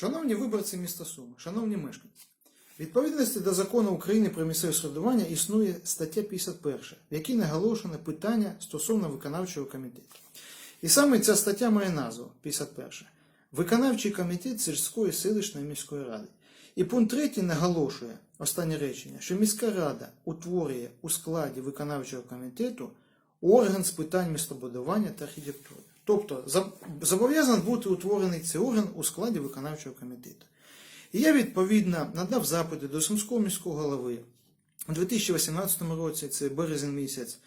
Шановні виборці міста Суми, шановні мешканці, відповідності до закону України про місцеве самоврядування існує стаття 51, в якій наголошено питання стосовно виконавчого комітету. І саме ця стаття має назву 51. Виконавчий комітет сільської селищної міської ради. І пункт 3 наголошує останнє речення, що міська рада утворює у складі виконавчого комітету орган з питань містобудування та архітектури. Тобто зобов'язаний бути утворений цей орган у складі виконавчого комітету. І я відповідно надав запити до Сумського міського голови у 2018 році, це березень місяць,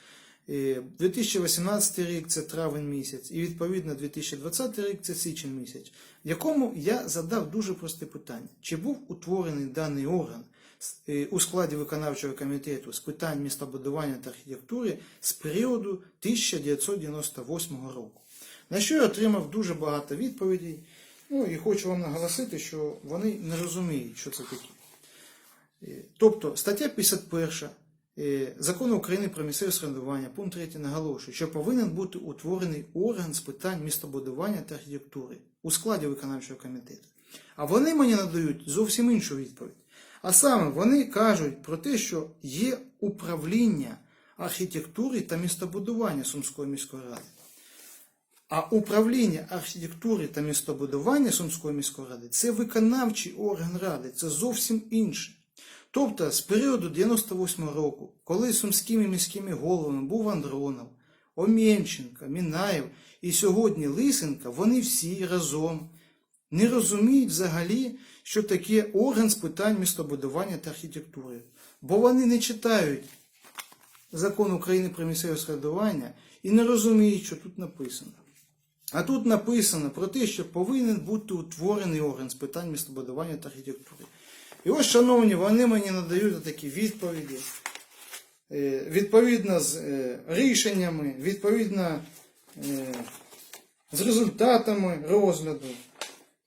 2018 рік це травень місяць, і відповідно 2020 рік це січень місяць, якому я задав дуже просте питання: чи був утворений даний орган е, у складі виконавчого комітету з питань містобудування та архітектури з періоду 1998 року. На що я отримав дуже багато відповідей. Ну і хочу вам наголосити, що вони не розуміють, що це таке. Е, Тобто стаття 51 е, Закону України про місцеве самоврядування, пункт 3 наголошує, що повинен бути утворений орган з питань містобудування та архітектури у складі виконавчого комітету. А вони мені надають зовсім іншу відповідь. А саме вони кажуть про те, що є управління архітектури та містобудування Сумської міської ради. А управління архітектури та містобудування Сумської міської ради це виконавчий орган ради, це зовсім інше. Тобто з періоду 98 року, коли сумськими міськими головами був Андронов, Омєнченко, Мінаєв і сьогодні Лисенко, вони всі разом не розуміють взагалі, що таке орган з питань містобудування та архітектури. Бо вони не читають закон України про місцеве самоврядування і не розуміють, що тут написано. А тут написано про те, що повинен бути утворений орган з питань містобудування та архітектури. І ось, шановні, вони мені надають такі відповіді, е, відповідно з е, рішеннями, відповідно е, з результатами розгляду,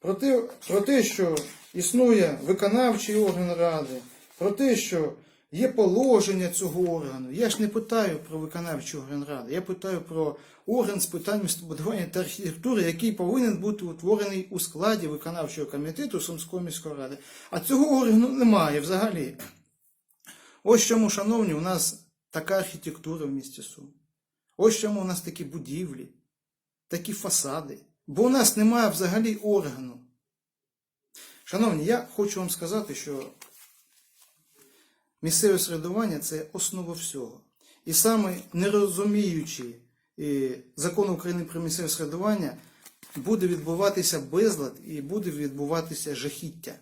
про те, про те, що існує виконавчий орган ради, про те, що є положення цього органу. Я ж не питаю про виконавчий орган я питаю про орган з питань містобудування та архітектури, який повинен бути утворений у складі виконавчого комітету Сумської міської ради. А цього органу немає взагалі. Ось чому, шановні, у нас така архітектура в місті Сум. Ось чому у нас такі будівлі, такі фасади. Бо у нас немає взагалі органу. Шановні, я хочу вам сказати, що місцеве середування це основа всього. І саме не розуміючи е, закону України про місцеве середування, буде відбуватися безлад і буде відбуватися жахіття.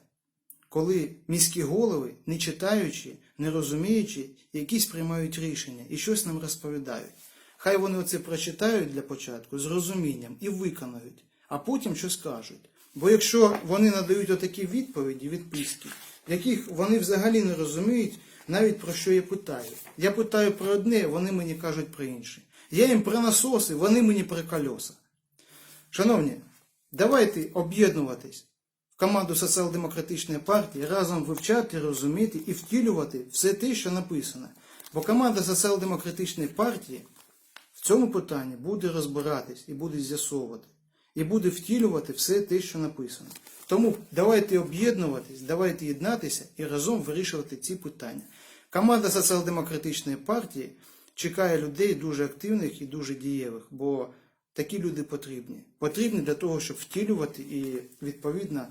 Коли міські голови, не читаючи, не розуміючи, якісь приймають рішення і щось нам розповідають. Хай вони оце прочитають для початку з розумінням і виконають, а потім щось кажуть. Бо якщо вони надають отакі відповіді, відписки, яких вони взагалі не розуміють навіть про що я питаю. Я питаю про одне, вони мені кажуть про інше. Я їм про насоси, вони мені про кольоса. Шановні, давайте об'єднуватись в команду соціал-демократичної партії, разом вивчати, розуміти і втілювати все те, що написано. Бо команда соціал-демократичної партії в цьому питанні буде розбиратись і буде з'ясовувати, і буде втілювати все те, що написано. Тому давайте об'єднуватись, давайте єднатися і разом вирішувати ці питання. Команда соціал-демократичної партії чекає людей дуже активних і дуже дієвих, бо такі люди потрібні. Потрібні для того, щоб втілювати і відповідно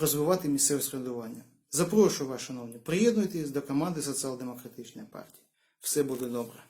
розвивати місцеве середування. Запрошую вас, шановні, приєднуйтесь до команди соціал-демократичної партії. Все буде добре.